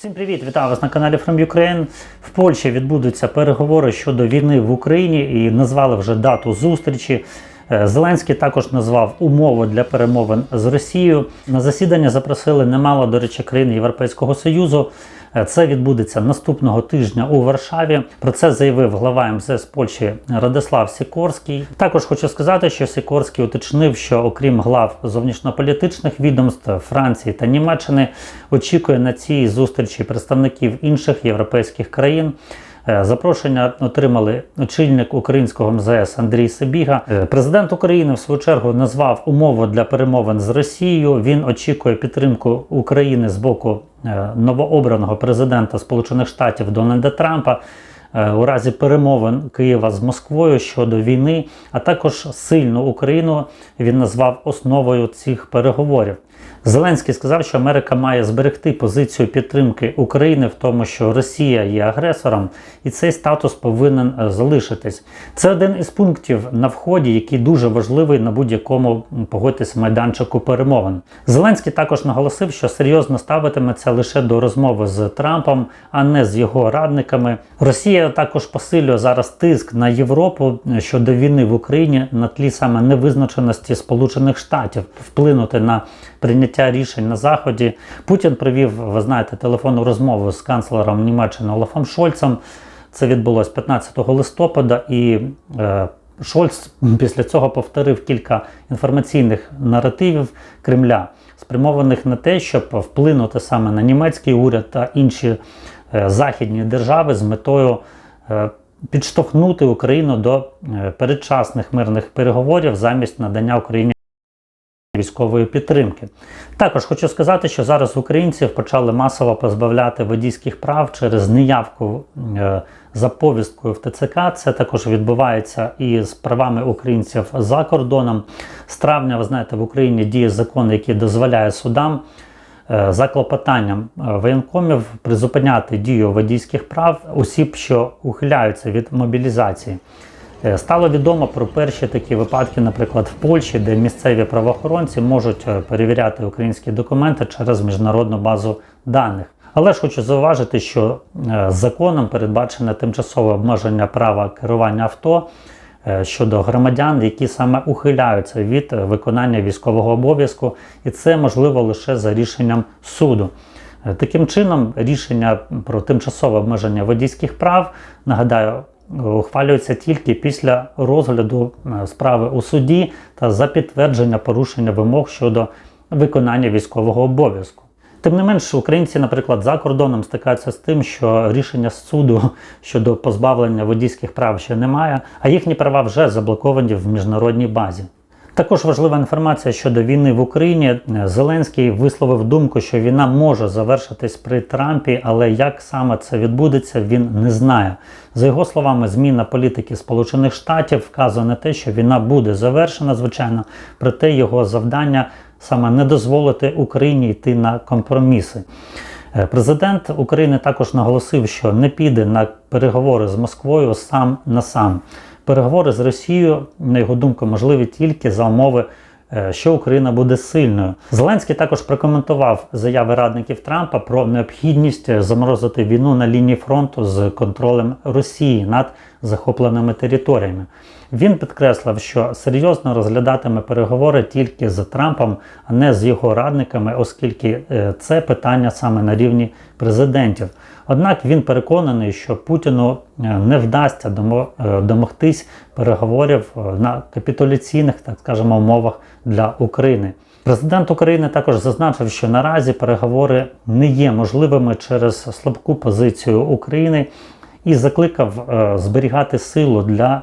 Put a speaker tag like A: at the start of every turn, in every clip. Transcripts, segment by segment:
A: Всім привіт! Вітаю вас на каналі From Ukraine. В Польщі відбудуться переговори щодо війни в Україні і назвали вже дату зустрічі. Е, Зеленський також назвав умови для перемовин з Росією. На засідання запросили немало, до речі, країн Європейського Союзу. Е, Це відбудеться наступного тижня у Варшаві. Про це заявив глава МЗС Польщі Радислав Сікорський. Також хочу сказати, що Сікорський уточнив, що окрім глав зовнішньополітичних відомств Франції та Німеччини, очікує на цій зустрічі представників інших європейських країн. Е, Запрошення отримали очільник українського МЗС Андрій Сибіга. Е, Президент України в свою чергу назвав умови для перемовин з Росією. Він очікує підтримку України з боку новообраного президента Сполучених Штатів Дональда Трампа. Е, У разі перемовин Києва з Москвою щодо війни, а також сильну Україну він назвав основою цих переговорів. Зеленський сказав, що Америка має зберегти позицію підтримки України в тому, що Росія є агресором, і цей статус повинен е, залишитись. Це один із пунктів на вході, який дуже важливий на будь-якому погодьтесь майданчику перемовин. Зеленський також наголосив, що серйозно ставитиметься лише до розмови з Трампом, а не з його радниками. Росія також посилює зараз тиск на Європу щодо війни в Україні на тлі саме невизначеності Сполучених Штатів вплинути на прийняття рішень на заході. Путін провів, ви знаєте, телефонну розмову з канцлером Німеччини Олафом Шольцем. Це відбулося 15 листопада, і е, Шольц після цього повторив кілька інформаційних наративів Кремля, спрямованих на те, щоб вплинути саме на німецький уряд та інші західні держави з метою е, підштовхнути Україну до е, передчасних мирних переговорів замість надання Україні військової підтримки. Також хочу сказати, що зараз українців почали масово позбавляти водійських прав через неявку е, за повісткою в ТЦК. Це також відбувається і з правами українців за кордоном. З травня, ви знаєте, в Україні діє закон, який дозволяє судам. Е, За клопотанням е, воєнкомів призупиняти дію водійських прав осіб, що ухиляються від мобілізації. Е, Стало відомо про перші такі випадки, наприклад, в Польщі, де місцеві правоохоронці можуть перевіряти українські документи через міжнародну базу даних. Але ж хочу зауважити, що законом передбачене тимчасове обмеження права керування авто щодо громадян, які саме ухиляються від е, виконання військового обов'язку, і це можливо лише за рішенням суду. Е, Таким чином, рішення про тимчасове обмеження водійських прав, нагадаю, ухвалюється тільки після розгляду е, справи у суді та за підтвердження порушення вимог щодо виконання військового обов'язку. Тим не менш, українці, наприклад, за кордоном стикаються з тим, що рішення суду щодо позбавлення водійських прав ще немає, а їхні права вже заблоковані в міжнародній базі. Також важлива інформація щодо війни в Україні. Зеленський висловив думку, що війна може завершитись при Трампі, але як саме це відбудеться, він не знає. За його словами, зміна політики Сполучених Штатів вказує на те, що війна буде завершена, звичайно, проте його завдання саме не дозволити Україні йти на компроміси. Е, Президент України також наголосив, що не піде на переговори з Москвою сам на сам. Переговори з Росією, на його думку, можливі тільки за умови, е, що Україна буде сильною. Зеленський також прокоментував заяви радників Трампа про необхідність заморозити війну на лінії фронту з контролем Росії над захопленими територіями. Він підкреслив, що серйозно розглядатиме переговори тільки з Трампом, а не з його радниками, оскільки е, це питання саме на рівні президентів. Однак він переконаний, що Путіну е, не вдасться е, домогтись переговорів на капітуляційних, так скажемо, умовах для України. Президент України також зазначив, що наразі переговори не є можливими через слабку позицію України і закликав зберігати силу для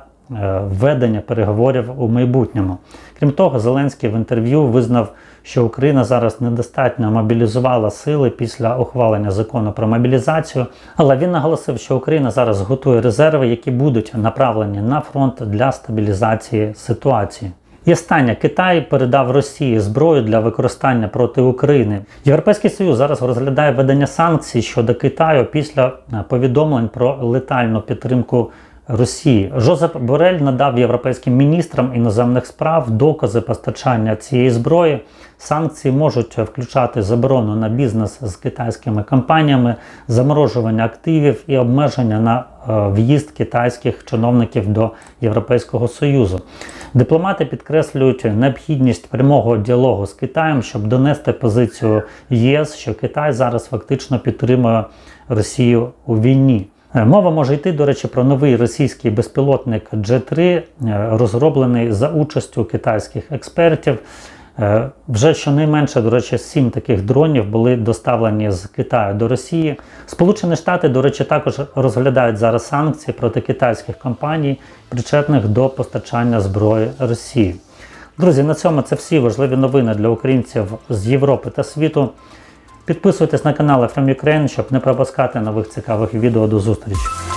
A: ведення переговорів у майбутньому. Крім того, Зеленський в інтерв'ю визнав, що Україна зараз недостатньо мобілізувала сили після ухвалення закону про мобілізацію. Але він наголосив, що Україна зараз готує резерви, які будуть направлені на фронт для стабілізації ситуації. І останнє Китай передав Росії зброю для використання проти України. Європейський Союз зараз розглядає введення санкцій щодо Китаю після е, повідомлень про летальну підтримку Росії. Жозеп Борель надав європейським міністрам іноземних справ докази постачання цієї зброї. Санкції можуть включати заборону на бізнес з китайськими компаніями, заморожування активів і обмеження на е, в'їзд китайських чиновників до Європейського Союзу. Дипломати підкреслюють необхідність прямого діалогу з Китаєм, щоб донести позицію єС, що Китай зараз фактично підтримує Росію у війні. Е, Мова може йти, до речі, про новий російський безпілотник G3, е, розроблений за участю китайських експертів. Е, Вже щонайменше, до речі, сім таких дронів були доставлені з Китаю до Росії. Сполучені Штати, до речі, також розглядають зараз санкції проти китайських компаній, причетних до постачання зброї Росії. Друзі, на цьому це всі важливі новини для українців з Європи та світу. Підписуйтесь на канал FM Ukraine, щоб не пропускати нових цікавих відео. До зустрічі!